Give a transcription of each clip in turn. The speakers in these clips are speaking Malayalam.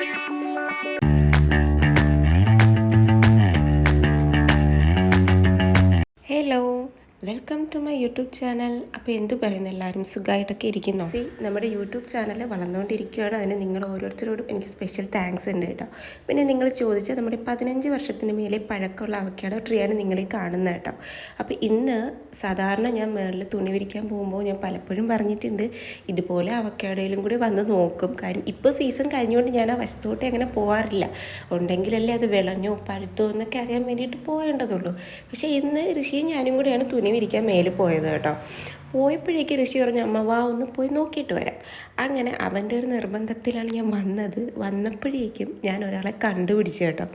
すごい。welcome to my YouTube channel അപ്പോൾ എന്തു പറയുന്നു എല്ലാവരും? സുഖമായിട്ടൊക്കെ ഇരിക്കുന്നു? സി നമ്മുടെ യൂട്യൂബ് ചാനൽ വളർന്നുകൊണ്ടിരിക്കുകയാണ്. അതിന് നിങ്ങൾ ഓരോരുത്തരോടും എനിക്ക് സ്പെഷ്യൽ താങ്ക്സ് ഉണ്ട് കേട്ടോ. പിന്നെ നിങ്ങൾ ചോദിച്ച നമ്മുടെ പതിനഞ്ച് വർഷത്തിന് മേലെ പഴക്കമുള്ള അവക്കാടോ ട്രീയാണ് നിങ്ങൾ ഈ കാണുന്നത് കേട്ടോ. അപ്പോൾ ഇന്ന് സാധാരണ ഞാൻ മേളിൽ തുണി വിരിക്കാൻ പോകുമ്പോൾ ഞാൻ പലപ്പോഴും പറഞ്ഞിട്ടുണ്ട് ഇതുപോലെ അവക്കാടയിലും കൂടി വന്ന് നോക്കും. കാര്യം ഇപ്പോൾ സീസൺ കഴിഞ്ഞുകൊണ്ട് ഞാൻ ആ വശത്തോട്ട് അങ്ങനെ പോകാറില്ല ഉണ്ടെങ്കിലല്ലേ അത് വിളഞ്ഞോ പഴുത്തോ എന്നൊക്കെ അറിയാൻ വേണ്ടിയിട്ട് പോകേണ്ടതുള്ളൂ പക്ഷേ ഇന്ന് ഋഷിയും ഞാനും കൂടിയാണ് തുണി വിരിക്കാൻ മേലിൽ പോയത് കേട്ടോ. പോയപ്പോഴേക്ക് ഋഷി പറഞ്ഞു അമ്മ വാ ഒന്ന് പോയി നോക്കിയിട്ട് വരാം. അങ്ങനെ അവന്റെ ഒരു നിർബന്ധത്തിലാണ് ഞാൻ വന്നത്. വന്നപ്പോഴേക്കും ഞാൻ ഒരാളെ കണ്ടുപിടിച്ചു കേട്ടോ.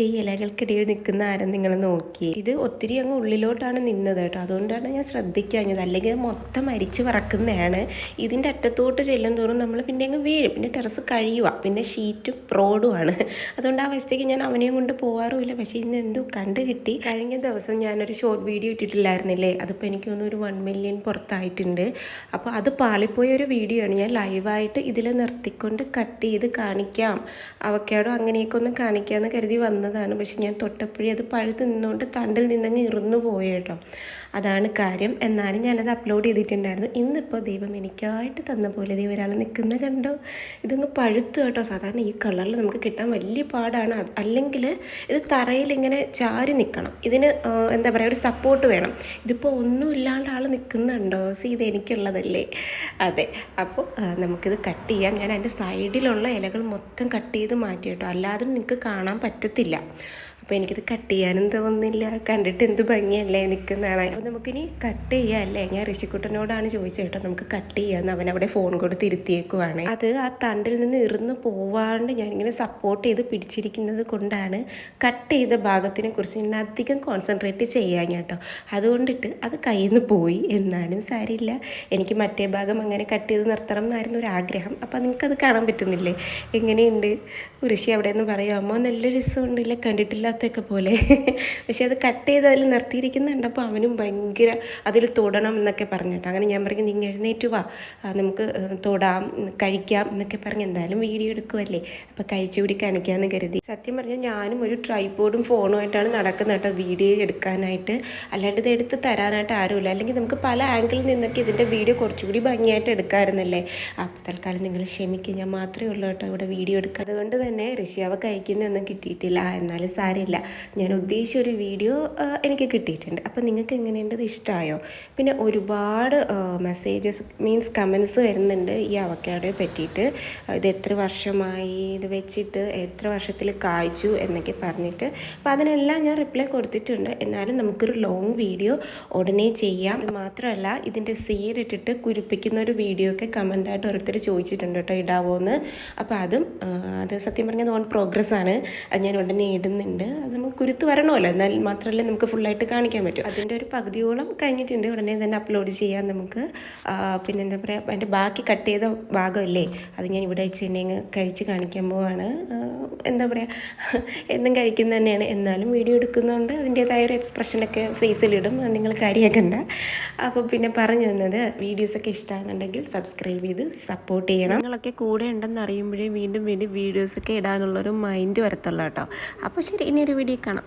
ഈ ഇലകൾക്കിടയിൽ നിൽക്കുന്ന ആരും നിങ്ങൾ നോക്കി. ഇത് ഒത്തിരി അങ്ങ് ഉള്ളിലോട്ടാണ് നിന്നത് കേട്ടോ. അതുകൊണ്ടാണ് ഞാൻ ശ്രദ്ധിക്കാഞ്ഞത്. അല്ലെങ്കിൽ മൊത്തം അരിച്ച് പറക്കുന്നതാണ് ഇതിന്റെ അറ്റത്തോട്ട് ചെല്ലും തോറും നമ്മൾ പിന്നെ അങ്ങ് വീഴും. പിന്നെ ടെറസ് കഴിയുക. പിന്നെ ഷീറ്റും റോഡുമാണ് അതുകൊണ്ട് ആ വശത്തേക്ക് ഞാൻ അവനെയും കൊണ്ട് പോകാറുമില്ല പക്ഷേ ഇന്ന് എന്തോ കണ്ടു കിട്ടി കഴിഞ്ഞ ദിവസം ഞാനൊരു ഷോർട്ട് വീഡിയോ ഇട്ടിട്ടില്ലായിരുന്നില്ലേ? അതിപ്പോൾ എനിക്ക് തോന്നുന്നു ഒരു വൺ മില്യൺ പുറത്തായിട്ടുണ്ട് അപ്പോൾ അത് പാളിപ്പോയ ഒരു വീഡിയോ ആണ്. ഞാൻ ലൈവായിട്ട് ഇതിൽ നിർത്തിക്കൊണ്ട് കട്ട് ചെയ്ത് കാണിക്കാം. അവക്കാടോ അങ്ങനെയൊക്കെ ഒന്ന് കാണിക്കാമെന്ന് കരുതി വന്നതാണ്. പക്ഷെ ഞാൻ തൊട്ടപ്പോഴേ അത് പഴുത്ത് നിന്നുകൊണ്ട് തണ്ടിൽ നിന്നങ്ങ് ഇറന്നു പോയേട്ടോ അതാണ് കാര്യം. എന്നാലും ഞാനത് അപ്ലോഡ് ചെയ്തിട്ടുണ്ടായിരുന്നു. ഇന്നിപ്പോൾ ദൈവം എനിക്കായിട്ട് തന്ന പോലെ ദൈവം ഒരാൾ നിൽക്കുന്ന കണ്ടോ? ഇതങ്ങ് പഴുത്തു കേട്ടോ. സാധാരണ ഈ കളറിൽ നമുക്ക് കിട്ടാൻ വലിയ പാടാണ്. അല്ലെങ്കിൽ ഇത് തറയിൽ ഇങ്ങനെ ചാരി നിൽക്കണം ഇതിന് എന്താ പറയുക ഒരു സപ്പോർട്ട് വേണം. ഇതിപ്പോൾ ഒന്നും ഇല്ലാണ്ട് ആൾ നിൽക്കുന്നുണ്ടോ സി ഇത് എനിക്കുള്ളതല്ലേ അതെ. അപ്പോൾ നമുക്കിത് കട്ട് ചെയ്യാം. ഞാൻ അതിന്റെ സൈഡിലുള്ള ഇലകൾ മൊത്തം കട്ട് ചെയ്ത് മാറ്റി കേട്ടോ അല്ലാതെ നിങ്ങൾക്ക് കാണാൻ പറ്റത്തില്ല. അപ്പോൾ എനിക്കിത് കട്ട് ചെയ്യാനും തോന്നുന്നില്ല. കണ്ടിട്ട് എന്ത് ഭംഗിയല്ലേ നിൽക്കുന്നതാണ് അപ്പോൾ നമുക്കിനി കട്ട് ചെയ്യാം അല്ലേ? ഞാൻ ഋഷിക്കുട്ടനോടാണ് ചോദിച്ചത് കേട്ടോ നമുക്ക് കട്ട് ചെയ്യാമെന്ന് അവൻ അവിടെ ഫോൺ കൊടുത്ത് ഇരുത്തിയേക്കുവാണ്. അത് ആ തണ്ടിൽ നിന്ന് ഇറന്ന് പോവാണ്ട് ഞാനിങ്ങനെ സപ്പോർട്ട് ചെയ്ത് പിടിച്ചിരിക്കുന്നത് കൊണ്ടാണ് കട്ട് ചെയ്ത ഭാഗത്തിനെ കുറിച്ച് ഞാൻ അധികം കോൺസെൻട്രേറ്റ് ചെയ്യാൻ കേട്ടോ. അതുകൊണ്ടിട്ട് അത് കയ്യിൽ നിന്ന് പോയി. എന്നാലും സാരിയില്ല എനിക്ക് മറ്റേ ഭാഗം അങ്ങനെ കട്ട് ചെയ്ത് നിർത്തണം എന്നായിരുന്നു ഒരു ആഗ്രഹം. അപ്പോൾ നിങ്ങൾക്കത് കാണാൻ പറ്റുന്നില്ലേ? എങ്ങനെയുണ്ട്? ഋഷി അവിടെ നിന്ന് പറയാം? അമ്മ നല്ല രസമുണ്ടല്ലേ കണ്ടിട്ടില്ലാത്തൊക്കെ പോലെ. പക്ഷേ അത് കട്ട് ചെയ്ത് അതിൽ നിർത്തിയിരിക്കുന്നുണ്ട്. അപ്പോൾ അവനും ഭയങ്കര അതിൽ തൊടണം എന്നൊക്കെ പറഞ്ഞിട്ട്. അങ്ങനെ ഞാൻ പറഞ്ഞു നിങ്ങൾ എഴുന്നേറ്റ് വാ. നമുക്ക് തൊടാം കഴിക്കാം എന്നൊക്കെ പറഞ്ഞ് എന്തായാലും വീഡിയോ എടുക്കുമല്ലേ അപ്പോൾ കഴിച്ചുകൂടി കാണിക്കാമെന്ന് കരുതി. സത്യം പറഞ്ഞാൽ ഞാനും ഒരു ട്രൈപോഡും ഫോണുമായിട്ടാണ് നടക്കുന്നത് കേട്ടോ വീഡിയോ എടുക്കാനായിട്ട്. അല്ലാണ്ട് ഇത് എടുത്ത് തരാനായിട്ട് ആരുമില്ല. അല്ലെങ്കിൽ നമുക്ക് പല ആംഗിളിൽ നിന്നൊക്കെ ഇതിന്റെ വീഡിയോ കുറച്ചുകൂടി ഭംഗിയായിട്ട് എടുക്കാമായിരുന്നല്ലേ അപ്പോൾ തൽക്കാലം നിങ്ങൾ ക്ഷമിക്കുക ഞാൻ മാത്രമേ ഉള്ളൂ കേട്ടോ ഇവിടെ വീഡിയോ എടുക്കുക അതുകൊണ്ട് തന്നെ ഋഷിയാവ് കഴിക്കുന്നൊന്നും കിട്ടിയിട്ടില്ല. എന്നാലും എന്നാലും സാരമില്ല ഞാൻ ഉദ്ദേശിച്ച ഒരു വീഡിയോ എനിക്ക് കിട്ടിയിട്ടുണ്ട്. അപ്പോൾ നിങ്ങൾക്ക് എങ്ങനെയുണ്ട്? ഇത് ഇഷ്ടമായോ പിന്നെ ഒരുപാട് മെസ്സേജസ് മീൻസ് കമൻസ് വരുന്നുണ്ട് ഈ അവക്കാടോയെ പറ്റിയിട്ട്. ഇത് എത്ര വർഷമായി? ഇത് വെച്ചിട്ട് എത്ര വർഷത്തിൽ കായ്ച്ചു എന്നൊക്കെ പറഞ്ഞിട്ട്. അപ്പോൾ അതിനെല്ലാം ഞാൻ റിപ്ലൈ കൊടുത്തിട്ടുണ്ട്. എന്നാലും നമുക്കൊരു ലോങ് വീഡിയോ ഉടനെ ചെയ്യാം. മാത്രമല്ല ഇതിന്റെ സീഡ് ഇട്ടിട്ട് കുരിപ്പിക്കുന്ന ഒരു വീഡിയോ ഒക്കെ കമന്റായിട്ട് ഓരോരുത്തർ ചോദിച്ചിട്ടുണ്ട് കേട്ടോ ഇടാവോ എന്ന് അപ്പോൾ അതും അത് സത്യം പറഞ്ഞത് ഓൺ പ്രോഗ്രസ്സാണ് അത് ഞാൻ ഉടനെ ഇടുന്നുണ്ട്. അത് നമുക്ക് കുരുത്ത് വരണമല്ലോ. എന്നാൽ മാത്രമല്ലേ നമുക്ക് ഫുള്ളായിട്ട് കാണിക്കാൻ പറ്റും. അതിന്റെ ഒരു പകുതിയോളം കഴിഞ്ഞിട്ടുണ്ട്. ഉടനെ തന്നെ അപ്ലോഡ് ചെയ്യാൻ നമുക്ക്. പിന്നെ എന്താ പറയുക അതിന്റെ ബാക്കി കട്ട് ചെയ്ത ഭാഗമല്ലേ അത് ഞാൻ ഇവിടെ വെച്ച് തന്നെ അങ്ങ് കഴിച്ച് കാണിക്കാൻ പോവാണ്. എന്താ പറയുക എന്നും കഴിക്കുന്നത് തന്നെയാണ്. എന്നാലും വീഡിയോ എടുക്കുന്നതുകൊണ്ട് അതിന്റേതായ ഒരു എക്സ്പ്രഷനൊക്കെ ഫേസിലിടും അത് നിങ്ങൾ കാര്യമാക്കണ്ട അപ്പോൾ പിന്നെ പറഞ്ഞു വന്നത് വീഡിയോസൊക്കെ ഇഷ്ടമാകുന്നുണ്ടെങ്കിൽ സബ്സ്ക്രൈബ് ചെയ്ത് സപ്പോർട്ട് ചെയ്യണം. നിങ്ങളൊക്കെ കൂടെ ഉണ്ടെന്ന് അറിയുമ്പോഴേ വീണ്ടും വീണ്ടും വീഡിയോസൊക്കെ ഇടാനുള്ളൊരു മൈൻഡ് വരത്തുള്ളൂ കേട്ടോ. അപ്പോൾ ശരി ഇനി ഒരു വീഡിയോ കാണാം.